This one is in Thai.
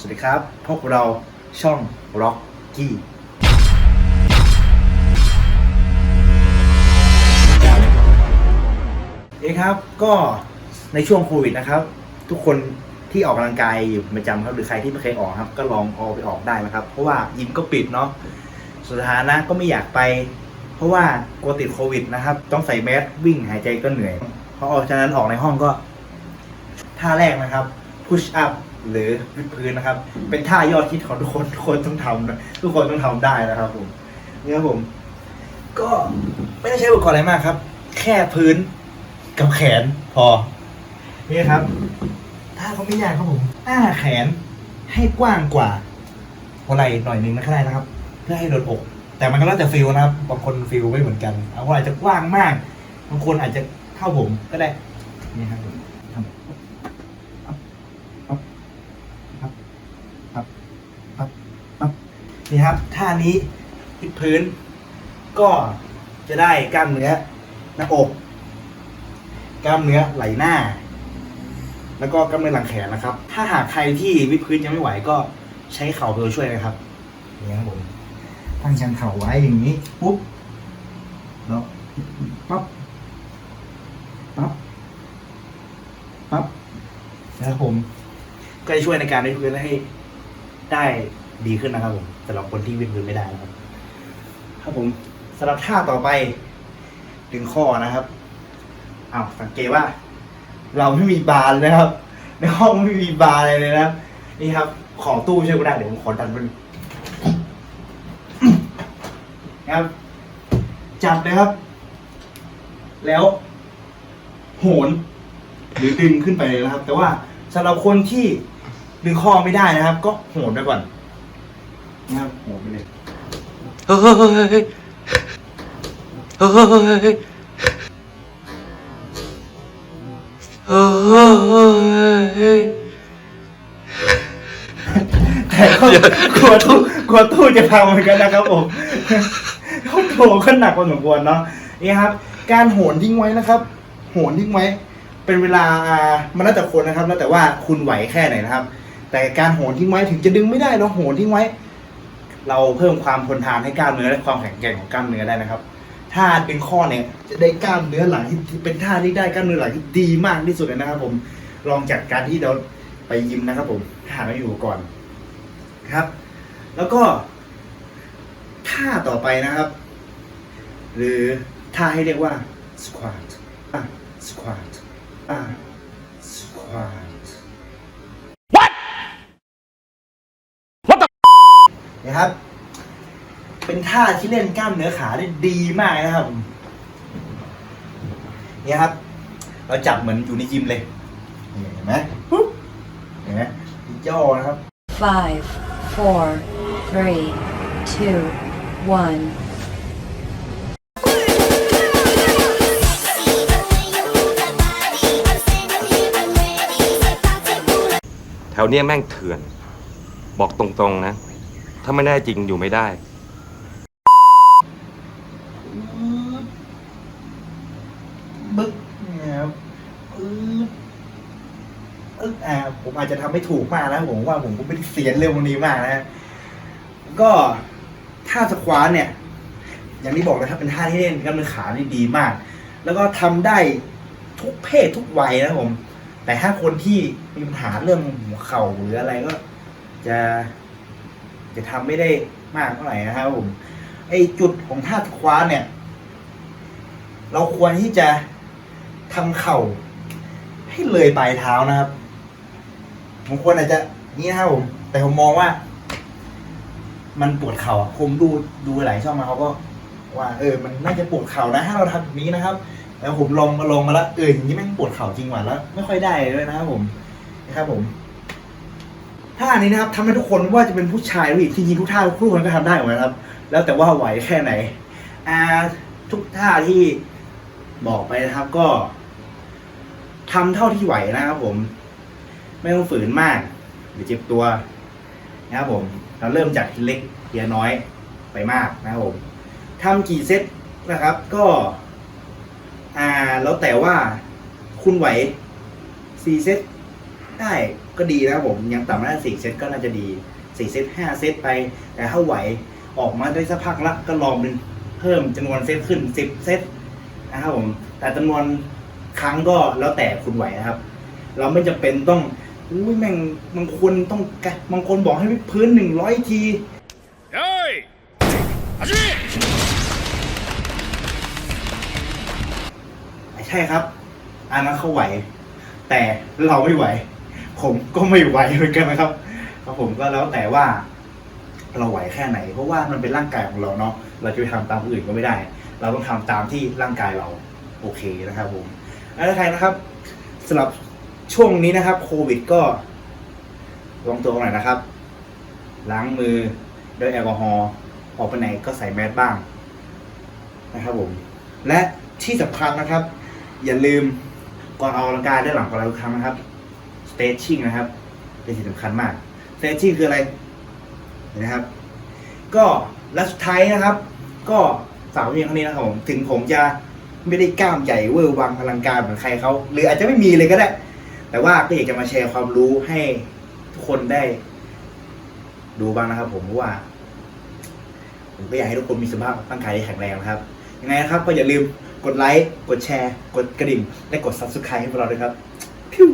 สวัสดีครับ พวกเราช่องร็อกกี้เองครับก็ในช่วงโควิดนะครับ ทุกคนที่ออกกำลังกายอยู่ประจำครับหรือใครที่ไม่เคยออกครับ ก็ลองเอาไปออกได้นะครับ เพราะว่ายิมก็ปิดเนาะสถานะก็ไม่อยากไป เพราะว่ากลัวติดโควิดนะครับ ต้องใส่แมสวิ่งหายใจก็เหนื่อย เพราะฉะนั้นออกในห้องก็ท่าแรกนะครับ push up หรือวิดพื้นนะครับ เป็นท่ายอดฮิตของทุกคนทุกคนต้องทำนะทุกคนต้องทำได้นะครับผมนี่ครับผม ก็ไม่ได้ใช้อุปกรณ์อะไรมากครับ แค่พื้นกับแขนพอ นี่ครับท่าก็ไม่ยากครับผมอ้าแขนให้กว้างกว่าหัวไหล่หน่อยนึงนะก็ได้นะครับ เพื่อให้โดนอก แต่มันก็แล้วแต่ฟิลนะครับบางคนฟิลไม่เหมือนกันบางคนอาจจะกว้างมากบางคนอาจจะเท่าผมก็ได้นี่ครับผมทำปั๊บปั๊บปั๊บปั๊บปั๊บ นี่ครับท่านี้พิดพื้น ก็จะได้กล้ามเนื้อหน้าอก กล้ามเนื้อไหล่หน้า แล้วก็กล้ามเนื้อหลังแขนนะครับ ถ้าหากใครที่วิดพื้นยังไม่ไหวก็ใช้เข่าเป็นตัวช่วยนะครับนี้ครับผมตั้งชันเข่าไว้อย่างนี้ปุ๊บแล้วปั๊บปั๊บปั๊บนะครับผมก็จะช่วยในการวิดพื้นให้ได้ ดีขึ้นนะครับผมสำหรับคนที่วิดพื้นไม่ได้นะครับครับผมสำหรับท่าต่อไปดึงข้อนะครับอ้าวสังเกตว่า เราไม่มีบาร์เลยนะครับ ในห้องไม่มีบาร์อะไรเลยนะครับนี่ครับ ของตู้ช่วยกูได้เดี๋ยวผมขอดันมันนะครับ จับเลยครับ แล้วโหน หรือดึงขึ้นไปเลยนะครับ แต่ว่าสำหรับคนที่ดึงข้อไม่ได้นะครับ ก็โหนไปก่อน นะครับโหนไปเลยเฮ้ยเฮ้ยเฮ้ยเฮ้ยแต่ก็กลัวตู้กลัวตู้จะพังเหมือนกันนะครับผมเขาโถก็หนักพอสมควรเนาะนี่ครับ การโหนทิ้งไว้นะครับ โหนทิ้งไว้ เป็นเวลาอ่ามันแล้วแต่คนนะครับ แล้วแต่ว่าคุณไหวแค่ไหนนะครับ แต่การโหนทิ้งไว้ถึงจะดึงไม่ได้เราโหนทิ้งไว้ เราเพิ่มความทนทานให้กล้ามเนื้อและความแข็งแกร่งของกล้ามเนื้อได้นะครับถ้าเป็นข้อเนี่ยจะได้กล้ามเนื้อหลังที่เป็นท่าที่ได้กล้ามเนื้อหลังที่ดีมากที่สุดเลยนะครับ ผมลองจากการที่เราไปยิมนะครับ ผมถ้าหาไม่อยู่ก่อนครับ แล้วก็ท่าต่อไปนะครับ หรือท่าให้เรียกว่า squat อะ squat อะ squat นะครับ เป็นท่าที่เล่นกล้ามเนื้อขาได้ดีมากนะครับ เนี่ยครับ เราจับเหมือนอยู่ในยิมเลยนี่เห็นไหมปุ๊บเห็นไหมย่อนะครับ Five, four, three, two, one. แถวเนี้ยแม่งเถื่อน บอกตรงๆนะ ถ้าไม่ได้จริงอยู่ไม่ได้ บึ๊กเนี่ยครับอึ๊บอึ๊กอ่าผมอาจจะทำไม่ถูกมากนะผมว่าผมก็ไม่ได้เสียนเร็ววันนี้มากนะ ก็ท่าสควอตเนี่ย อย่างที่บอกเลยครับเป็นท่าที่เล่นกล้ามเนื้อขานี่ดีมาก แล้วก็ทำได้ทุกเพศทุกวัยนะผม แต่ถ้าคนที่มีปัญหาเรื่องหัวเข่าหรืออะไรก็ จะ จะทำไม่ได้มากเท่าไหร่นะครับผมไอจุดของท่าสควอตเนี่ย เราควรที่จะทำเข่า ให้เลยปลายเท้านะครับบางคนอาจจะนี่นะครับผม แต่ผมมองว่า มันปวดเข่าผมดูดูหลายช่องมาเขาก็ว่าเออ มันน่าจะปวดเข่านะถ้าเราทำแบบนี้นะครับแล้วผมลองมาลองมาแล้วเอออย่างนี้แม่งปวดเข่าจริงว่ะแล้ว ไม่ค่อยได้เลยนะครับผมนะครับผม ท่านี้นะครับทำให้ทุกคนว่าจะเป็นผู้ชายหรือผู้หญิงจริงๆทุกท่าทุกคนก็ทำได้หมดนะครับ แล้วแต่ว่าไหวแค่ไหนอ่าทุกท่าที่บอกไปนะครับก็ทำเท่าที่ไหวนะครับผม ไม่ต้องฝืนมากหรือเจ็บตัวนะครับผม เราเริ่มจากทีเล็กทีละน้อยไปมากนะครับผมทำกี่เซตนะครับ ก็อ่าแล้วแต่ว่าคุณไหวสี่เซตได้ ก็ดีนะครับผมยังต่ำได้สี่เซตก็น่าจะดีสี่เซตห้าเซตไป แต่ถ้าไหวออกมาได้สักพักละก็ลองเป็นเพิ่มจำนวนเซตขึ้นสิบเซตนะครับผมแต่จำนวนครั้งก็แล้วแต่คุณไหวนะครับ เราไม่จำเป็นต้องอุ้ยแม่งบางคนต้องกะบางคนบอกให้วิดพื้นหนึ่งร้อยทีใช่ครับอันนั้นเขาไหว แต่เราไม่ไหว ผมก็ไม่ไหวเหมือนกันนะครับครับผมก็แล้วแต่ว่า เราไหวแค่ไหน เพราะว่ามันเป็นร่างกายของเราเนาะเราจะไปทำตามคนอื่นก็ไม่ได้ เราต้องทำตามที่ร่างกายเราโอเคนะครับ ผมแล้วใครนะครับสำหรับช่วงนี้นะครับ โควิดก็ลองตัวหน่อยนะครับ ล้างมือด้วยแอลกอฮอล์ออกไปไหนก็ใส่แมสบ้างนะครับผม และที่สำคัญนะครับ อย่าลืมก่อนออกกำลังกายด้านหลังของเราทุกครั้งนะครับ t r e t c h i n g นะครับ เป็นสิ่งสำคัญมาก stretching คืออะไรนะครับ ก็และสุดท้ายนะครับ ก็ฝาวเพียงเท่านี้นะครับผมถึงผมจะไม่ได้กล้ามใหญ่เวอร์วังอลังการเหมือนใครเขาหรืออาจจะไม่มีเลยก็ได้ แต่ว่าก็อยากจะมาแชร์ความรู้ให้ทุกคนได้ ดูบ้างนะครับผมเพราะว่า ผมก็อยากให้ทุกคนมีสภาพร่างกายที่แข็งแรงนะครับยังไงนะครับ ก็อย่าลืมกดไลค์ กดแชร์ กดกระดิ่ง และกด subscribe ให้พวกเราด้วยครับพิว